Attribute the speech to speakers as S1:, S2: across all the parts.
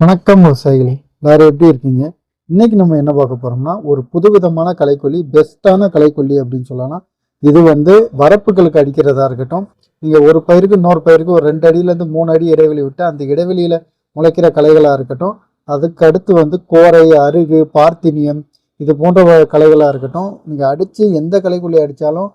S1: வணக்கம் விவசாயிகளே எல்லாரும் எப்படி இருக்கீங்க? இன்னைக்கு நம்ம என்ன பார்க்க போறோம்னா ஒரு புதுவிதமான கலைக்கொல்லி பெஸ்ட்டான கலைக்கொல்லி அப்படின்னு சொல்லலாம். இது வந்து வரப்புகளுக்கு அடிக்கிறதா இருக்கட்டும். நீங்கள் ஒரு பயிருக்கு இன்னொரு பயிருக்கு ஒரு ரெண்டு அடியிலேருந்து மூணு அடி இடைவெளி விட்டு அந்த இடைவெளியில் முளைக்கிற கலைகளாக இருக்கட்டும். அதுக்கு அடுத்து வந்து கோரை அருகு பார்த்தினியம் இது போன்ற கலைகளாக இருக்கட்டும். நீங்கள் அடித்து எந்த களைக்கொல்லி அடித்தாலும்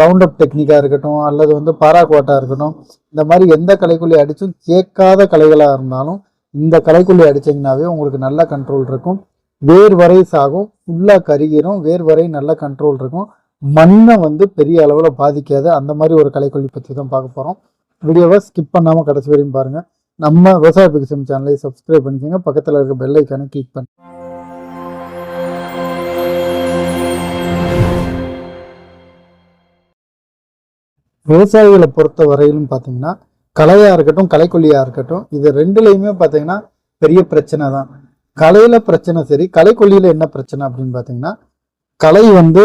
S1: ரவுண்ட் அப் டெக்னிக்காக இருக்கட்டும் அல்லது வந்து பாராகோட்டாக இருக்கட்டும் இந்த மாதிரி எந்த கலைக்குள்ளே அடித்தும் கேட்காத கலைகளாக இருந்தாலும் இந்த கலைக்குள்ளி அடிச்சிங்கனாவே உங்களுக்கு நல்ல கண்ட்ரோல் இருக்கும். வேர் வரை சாகும் ஃபுல்லாக கருகிரும் வேர் வரை நல்ல கண்ட்ரோல் இருக்கும். மண்ணை வந்து பெரிய அளவில் பாதிக்காத அந்த மாதிரி ஒரு களைக்கொல்லி பற்றி தான் பார்க்க போகிறோம் வீடியோவை ஸ்கிப் பண்ணாமல் கடைசி வரையும் பாருங்கள் நம்ம விவசாய பிகிசம் சேனலை சப்ஸ்கிரைப் பண்ணிக்கோங்க. பக்கத்தில் இருக்க பெல் ஐக்கானை கிளிக் பண்ணி விவசாயிகளை பொறுத்த வரையிலும் பார்த்தீங்கன்னா கலையாக இருக்கட்டும் கலைக்கொல்லியாக இருக்கட்டும் இது ரெண்டுலேயுமே பார்த்தீங்கன்னா பெரிய பிரச்சனை தான். கலையில் பிரச்சனை சரி கலைக்கொல்லியில் என்ன பிரச்சனை அப்படின்னு பார்த்தீங்கன்னா கலை வந்து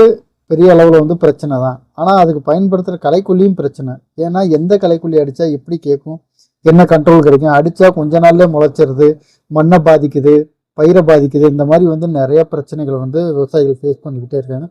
S1: பெரிய அளவில் வந்து பிரச்சனை தான். ஆனால் அதுக்கு பயன்படுத்துகிற கலைக்கொல்லியும் பிரச்சனை. ஏன்னா எந்த கலைக்கொல்லி அடித்தா எப்படி கேட்கும் என்ன கண்ட்ரோல் கிடைக்கும்? அடித்தா கொஞ்ச நாள்லேயே முளைச்சிருது மண்ணை பாதிக்குது பயிரை பாதிக்குது இந்த மாதிரி வந்து நிறைய பிரச்சனைகள் வந்து விவசாயிகள் ஃபேஸ் பண்ணிக்கிட்டே இருக்காங்க.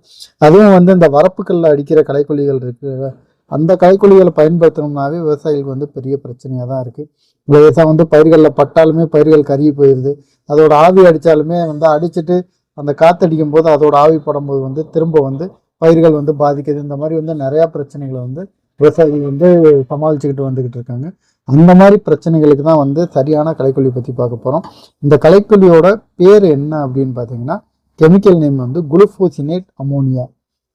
S1: அதுவும் வந்து இந்த வரப்புகளில் அடிக்கிற கலைக்கொல்லிகள் இருக்குது அந்த களைக்கொல்லிகளை பயன்படுத்தணும்னாவே விவசாயிகளுக்கு வந்து பெரிய பிரச்சனையாக தான் இருக்குது லேசாக வந்து பயிர்களில் பட்டாலுமே பயிர்கள் கருகி போயிடுது அதோட ஆவி அடித்தாலுமே வந்து அடிச்சுட்டு அந்த காற்றடிக்கும் போது அதோட ஆவி படும்போது வந்து திரும்ப வந்து பயிர்கள் வந்து பாதிக்குது. இந்த மாதிரி வந்து நிறையா பிரச்சனைகளை வந்து விவசாயிகள் வந்து சமாளிச்சுக்கிட்டு வந்துக்கிட்டு இருக்காங்க. அந்த மாதிரி பிரச்சனைகளுக்கு தான் வந்து சரியான களைக்கொல்லி பற்றி பார்க்க போகிறோம் இந்த களைக்கொல்லியோட பேர் என்ன அப்படின்னு பார்த்தீங்கன்னா கெமிக்கல் நேம் வந்து குளுஃபோசினேட் அமோனியா.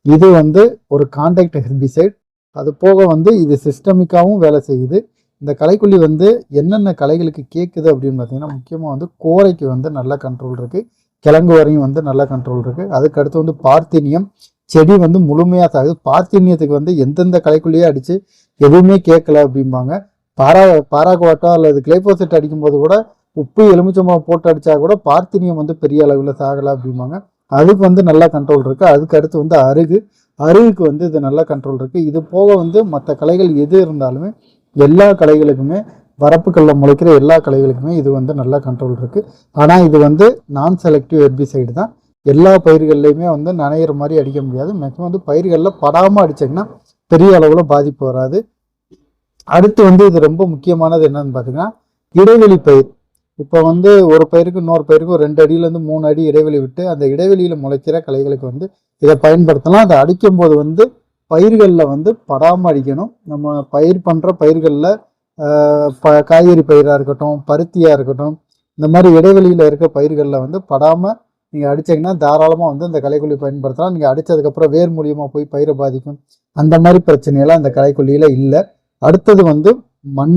S1: இது வந்து ஒரு கான்டாக்ட் ஹெர்பிசைட் அது போக வந்து இது சிஸ்டமிக்காகவும் வேலை செய்யுது. இந்த கலைக்குள்ளி வந்து என்னென்ன கலைகளுக்கு கேட்குது அப்படின்னு பார்த்தீங்கன்னா முக்கியமாக வந்து கோரைக்கு வந்து நல்ல கண்ட்ரோல் இருக்குது கிழங்கு வரையும் வந்து நல்ல கண்ட்ரோல் இருக்குது அதுக்கு அடுத்து வந்து பார்த்தினியம். செடி வந்து முழுமையாக சாகுது பார்த்தினியத்துக்கு வந்து எந்தெந்த கலைக்குள்ளேயே அடித்து எதுவுமே கேட்கல அப்படிம்பாங்க. பாரா பாராகுவாட்டோ அல்லது கிளைபோசிட் அடிக்கும்போது கூட உப்பு எலுமிச்சம்பழம் போட்டு அடித்தா கூட பார்த்தினியம் வந்து பெரிய அளவில் சாகலை அப்படிம்பாங்க. அதுக்கு வந்து நல்லா கண்ட்ரோல் இருக்குது அதுக்கு அடுத்து வந்து அருகு. அறிவுக்கு வந்து இது நல்ல கண்ட்ரோல் இருக்குது இது போக வந்து மற்ற கலைகள் எது இருந்தாலுமே எல்லா கலைகளுக்குமே வரப்புகளில் முளைக்கிற எல்லா கலைகளுக்குமே இது வந்து நல்ல கண்ட்ரோல் இருக்குது ஆனால் இது வந்து நான் செலக்டிவ் ஹெர்பிசைடு தான். எல்லா பயிர்கள்லையுமே வந்து நனையிற மாதிரி அடிக்க முடியாது. மேக்ஸிமம் வந்து பயிர்களில் படாமல் அடிச்சிங்கன்னா பெரிய அளவில் பாதிப்பு வராது. அடுத்து வந்து இது ரொம்ப முக்கியமானது என்னன்னு பார்த்தீங்கன்னா இடைவெளி பயிர். இப்போ வந்து ஒரு பயிருக்கும் இன்னொரு பயிருக்கும் ரெண்டு அடியிலேருந்து மூணு அடி இடைவெளி விட்டு அந்த இடைவெளியில் முளைக்கிற களைகளுக்கு வந்து இதை பயன்படுத்தலாம். அதை அடிக்கும்போது வந்து பயிர்களில் வந்து படாமல் அடிக்கணும் நம்ம பயிர் பண்ணுற பயிர்களில் ப காய்கறி பயிராக இருக்கட்டும் பருத்தியாக இருக்கட்டும் இந்த மாதிரி இடைவெளியில் இருக்க பயிர்களில் வந்து படாமல் நீங்கள் அடித்தீங்கன்னா தாராளமாக வந்து இந்த கலைக்கொல்லி பயன்படுத்தலாம். நீங்கள் அடித்ததுக்கப்புறம் வேர் மூலியமாக போய் பயிரை பாதிக்கும். அந்த மாதிரி பிரச்சனையெல்லாம் அந்த களைக்கொல்லியில் இல்லை. அடுத்தது வந்து மண்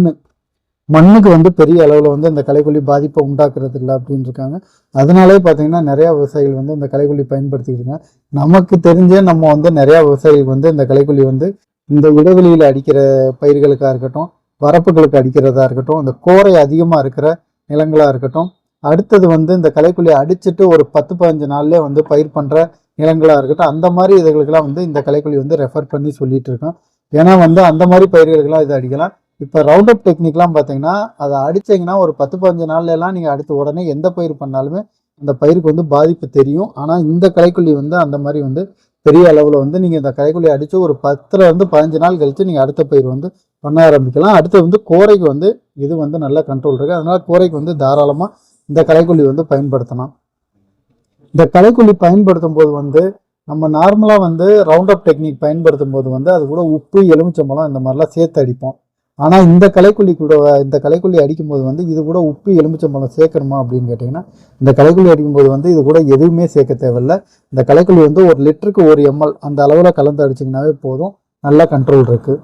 S1: மண்ணுக்கு வந்து பெரிய அளவில் வந்து இந்த களைக்கொல்லி பாதிப்பை உண்டாக்குறது இல்லை அப்படின்னு இருக்காங்க அதனாலே பார்த்தீங்கன்னா நிறையா விவசாயிகள் வந்து இந்த களைக்கொல்லி பயன்படுத்திக்கிட்டு இருக்காங்க நமக்கு தெரிஞ்சே நம்ம வந்து நிறையா விவசாயிகள் வந்து இந்த களைக்கொல்லி வந்து இந்த இடைவெளியில் அடிக்கிற பயிர்களுக்காக இருக்கட்டும் வரப்புகளுக்கு அடிக்கிறதா இருக்கட்டும் இந்த கோரை அதிகமாக இருக்கிற நிலங்களாக இருக்கட்டும் அடுத்தது வந்து இந்த களைக்கொல்லி அடிச்சுட்டு ஒரு பத்து பதினஞ்சு நாள்லேயே வந்து பயிர் பண்ணுற நிலங்களாக இருக்கட்டும் அந்த மாதிரி இதுகளுக்கெல்லாம் வந்து இந்த களைக்கொல்லி வந்து ரெஃபர் பண்ணி சொல்லிட்டு இருக்கோம். ஏன்னா வந்து அந்த மாதிரி பயிர்களுக்கெல்லாம் இது அடிக்கலாம். இப்போ ரவுண்ட் அப் டெக்னிக்லாம் பார்த்தீங்கன்னா அதை அடிச்சீங்கன்னா ஒரு பத்து பதினஞ்சு நாள்லலாம் நீங்கள் அடுத்த உடனே எந்த பயிர் பண்ணாலுமே அந்த பயிருக்கு வந்து பாதிப்பு தெரியும். ஆனால் இந்த களைக்கொல்லி வந்து அந்த மாதிரி வந்து பெரிய அளவில் வந்து நீங்கள் இந்த களைக்கொல்லி அடித்து ஒரு பத்துலேருந்து பதினஞ்சு நாள் கழித்து நீங்கள் அடுத்த பயிர் வந்து பண்ண ஆரம்பிக்கலாம். அடுத்து வந்து கோரைக்கு வந்து இது வந்து நல்ல கண்ட்ரோல் இருக்குது அதனால் கோரைக்கு வந்து தாராளமாக இந்த களைக்கொல்லி வந்து பயன்படுத்தலாம். இந்த களைக்கொல்லி பயன்படுத்தும் போது வந்து நம்ம நார்மலாக வந்து ரவுண்ட் அப் டெக்னிக் பயன்படுத்தும் போது வந்து அது கூட உப்பு எலுமிச்சம்பழம் இந்த மாதிரிலாம் சேர்த்து அடிப்போம். ஆனால் இந்த கலைக்குள்ளி கூட இந்த கலைக்குள்ளி அடிக்கும்போது வந்து இது கூட உப்பு எலுமிச்சம்பழம் சேர்க்கணுமா அப்படின்னு கேட்டிங்கன்னா இந்த கலைக்குள்ளி அடிக்கும்போது வந்து இது கூட எதுவுமே சேர்க்க தேவையில்ல. இந்த கலைக்குள்ளி வந்து ஒரு லிட்டருக்கு ஒரு எம்எல் அந்த அளவில் கலந்து அடிச்சிங்கனாவே போதும். நல்லா கண்ட்ரோல் இருக்குது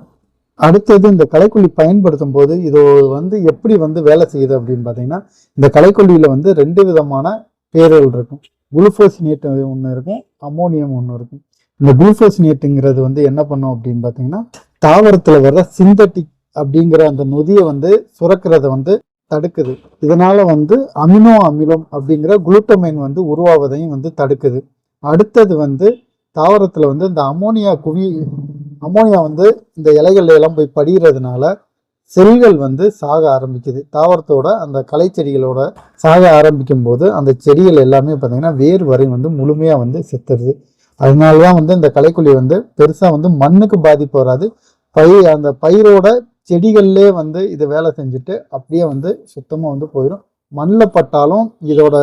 S1: அடுத்தது இந்த களைக்கொல்லி பயன்படுத்தும் போது இது வந்து எப்படி வந்து வேலை செய்யுது அப்படின்னு பார்த்தீங்கன்னா இந்த கலைக்கொல்லியில் வந்து ரெண்டு விதமான பேர்கள் இருக்கும். குளுஃபோசினேட் ஒன்று இருக்கும் அமோனியம் ஒன்று இருக்கும். இந்த குளுஃபோசினேட்டுங்கிறது வந்து என்ன பண்ணும் அப்படின்னு பார்த்தீங்கன்னா தாவரத்தில் வர்ற சிந்தட்டிக் அப்படிங்கிற அந்த நொதியை வந்து சுரக்கிறத வந்து தடுக்குது. இதனால வந்து அமினோ அமிலம் அப்படிங்கிற குளுட்டமைன் வந்து உருவாவதையும் வந்து தடுக்குது. அடுத்தது வந்து தாவரத்தில் வந்து இந்த அமோனியா குவி அமோனியா வந்து இந்த இலைகள்ல எல்லாம் போய் படிகிறதுனால செல்கள் வந்து சாக ஆரம்பிக்குது. தாவரத்தோட அந்த களை செடிகளோட சாக ஆரம்பிக்கும் போது அந்த செடிகள் எல்லாமே பார்த்தீங்கன்னா வேர் வரை வந்து முழுமையாக வந்து செத்துருது. அதனால தான் வந்து இந்த களைக்குழி வந்து பெருசாக வந்து மண்ணுக்கு பாதிப்பு வராது. பயிர் அந்த பயிரோட செடிகள்லே வந்து இது வேலை செஞ்சுட்டு அப்படியே வந்து சுத்தமாக வந்து போயிடும் மண்ணில் பட்டாலும் இதோட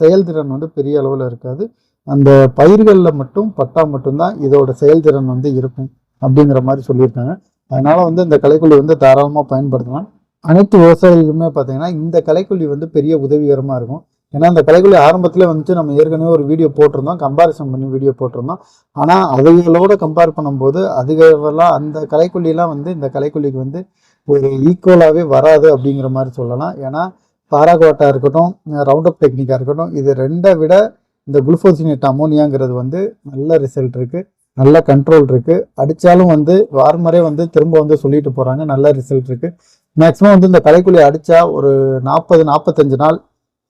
S1: செயல்திறன் வந்து பெரிய அளவில் இருக்காது. அந்த பயிர்களில் மட்டும் பட்டால் மட்டும்தான் இதோட செயல்திறன் வந்து இருக்கும் அப்படிங்கிற மாதிரி சொல்லியிருக்காங்க. அதனால் வந்து இந்த களைக்கொல்லி வந்து தாராளமாக பயன்படுத்தலாம். அனைத்து விவசாயிகளுமே பார்த்தீங்கன்னா இந்த களைக்கொல்லி வந்து பெரிய உதவிகரமாக இருக்கும். ஏன்னா அந்த கலைக்குள்ளி ஆரம்பத்தில் வந்துட்டு நம்ம ஏற்கனவே ஒரு வீடியோ போட்டிருந்தோம். கம்பாரிசன் பண்ணி வீடியோ போட்டிருந்தோம். ஆனால் அதுகளோட கம்பேர் பண்ணும்போது அதுகளெல்லாம் அந்த கலைக்குள்ளிலாம் வந்து இந்த கலைக்குள்ளிக்கு வந்து ஒரு ஈக்குவலாகவே வராது அப்படிங்கிற மாதிரி சொல்லலாம். ஏன்னா பாராகோட்டாக இருக்கட்டும் ரவுண்ட் அப் டெக்னிக்காக இருக்கட்டும் இது ரெண்டை விட இந்த குளுஃபோசினேட் அமோனியாங்கிறது வந்து நல்ல ரிசல்ட் இருக்குது நல்ல கண்ட்ரோல் இருக்குது அடித்தாலும் வந்து வார்மரே வந்து திரும்ப வந்து சொல்லிட்டு போகிறாங்க நல்ல ரிசல்ட் இருக்குது மேக்ஸிமம் வந்து இந்த கலைக்குள்ளி அடித்தா ஒரு நாற்பது நாற்பத்தஞ்சு நாள்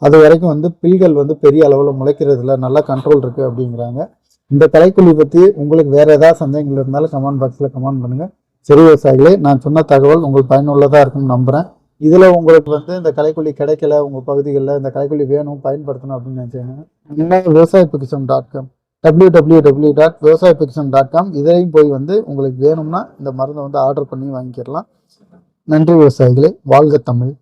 S1: அது வரைக்கும் வந்து பில்கள் வந்து பெரிய அளவில் முளைக்கிறதுல நல்லா கண்ட்ரோல் இருக்குது அப்படிங்கிறாங்க. இந்த தலைக்குழி பற்றி உங்களுக்கு வேறு ஏதாவது சந்தேகங்கள் இருந்தாலும் கமெண்ட் பாக்ஸில் கமெண்ட் பண்ணுங்கள் சரி விவசாயிகளே நான் சொன்ன தகவல் உங்களுக்கு பயனுள்ளதாக இருக்கும்னு நம்புகிறேன் இதில் உங்களுக்கு வந்து இந்த கலைக்குழி கிடைக்கல உங்கள் பகுதிகளில் இந்த கலைக்குழி வேணும் பயன்படுத்தணும் அப்படின்னு நினச்சிங்கன்னா விவசாய பிக்சம் dot com W W W dot Vivasaya பிக்சம் dot com இதிலையும் போய் வந்து உங்களுக்கு வேணும்னா இந்த மருந்தை வந்து ஆர்டர் பண்ணி வாங்கிக்கிறலாம் நன்றி விவசாயிகளே வாழ்க தமிழ்.